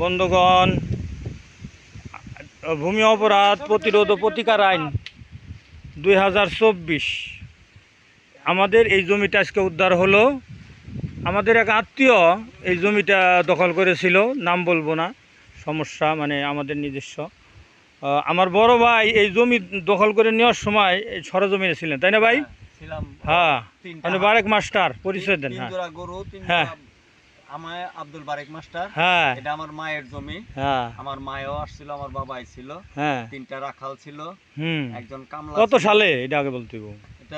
বন্ধুগণ ভূমি অপরাধ প্রতিরোধ ও প্রতিকার আইন দুই হাজার চব্বিশ। আমাদের এই জমিটা আজকে উদ্ধার হলো। আমাদের এক আত্মীয় এই জমিটা দখল করেছিল নাম বলব না সমস্যা মানে আমাদের নিজস্ব। আমার বড় ভাই এই জমি দখল করে নেওয়ার সময় এই সরজমিনে ছিলেন তাই না ভাই? হ্যাঁ মানে বারেক মাস্টার পরিচয় দেন হ্যাঁ। হ্যাঁ। আমায় আব্দুল বারেক মাস্টার। হ্যাঁ। এটা আমার মায়ের জমি। হ্যাঁ। আমার মায়ও আসছিল আমার বাবা আইছিল হ্যাঁ। তিনটা রাখাল ছিল। হুম। একজন কামলা কত সালে? এটা আগে বলতে?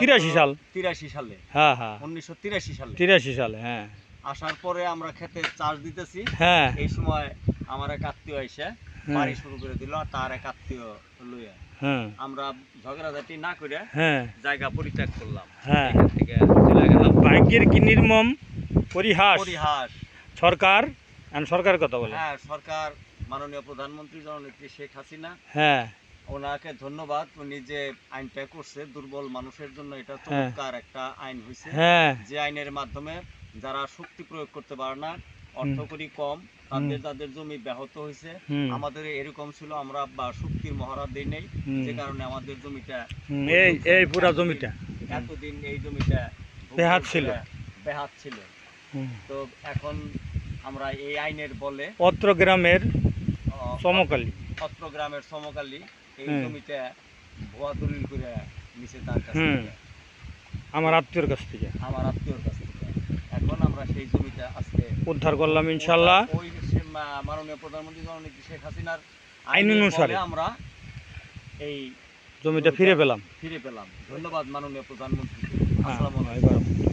তিরাশি সাল। তিরাশি সালে। হ্যাঁ হ্যাঁ। উনিশশো তিরাশি সালে। তিরাশি সালে হ্যাঁ। আসার পরে আমরা খেতে চাষ দিতেছি। হ্যাঁ। এই সময় আমার এক আত্মীয় এসে বাড়ি শুরু করে দিল তার এক আত্মীয় লইয়া। হ্যাঁ। আমরা ঝগড়াঝাটি না করে হ্যাঁ। জায়গা পরিত্যাগ করলাম। হ্যাঁ। এখান থেকে চলে গেলাম। ভাগ্যের কি নির্মম পরিহাস। পরিহাস। সরকার and সরকারের কথা বলে। হ্যাঁ সরকার মাননীয় প্রধানমন্ত্রী জননেত্রী শেখ হাসিনা হ্যাঁ। ওনাকে ধন্যবাদ উনি যে আইনটা করছে দুর্বল মানুষের জন্য এটা চমৎকার একটা আইন হয়েছে হ্যাঁ। যে আইনের মাধ্যমে যারা শক্তি প্রয়োগ করতে পারে না অর্থকরি কম তাদের তাদের জমি ব্যাহত হয়েছে আমাদের এরকম ছিল আমরা বা শক্তির মহারা দিই নেই যে কারণে আমাদের জমিটা এই এই পুরা জমিটা। এতদিন এই জমিটা বেহাত ছিল। বেহাত ছিল। তো এখন আমরা এই আইনের বলে অত্র গ্রামের আহ, চমকালি অত্র গ্রামের সমকালী এই। জমিটা ভুয়া দলিল করে নিচে তার কাছ আমার আত্মীয়র কাছ থেকে। আমার আত্মীয়র কাছ থেকে। এখন আমরা সেই জমিটা আজকে উদ্ধার করলাম ইনশাল্লাহ ওই মাননীয় প্রধানমন্ত্রী জননেত্রী শেখ হাসিনার আইন অনুসারে। আমরা এই জমিটা ফিরে পেলাম। ফিরে পেলাম। ধন্যবাদ মাননীয় প্রধানমন্ত্রী। হ্যাঁ আসসালামু আলাইকুম।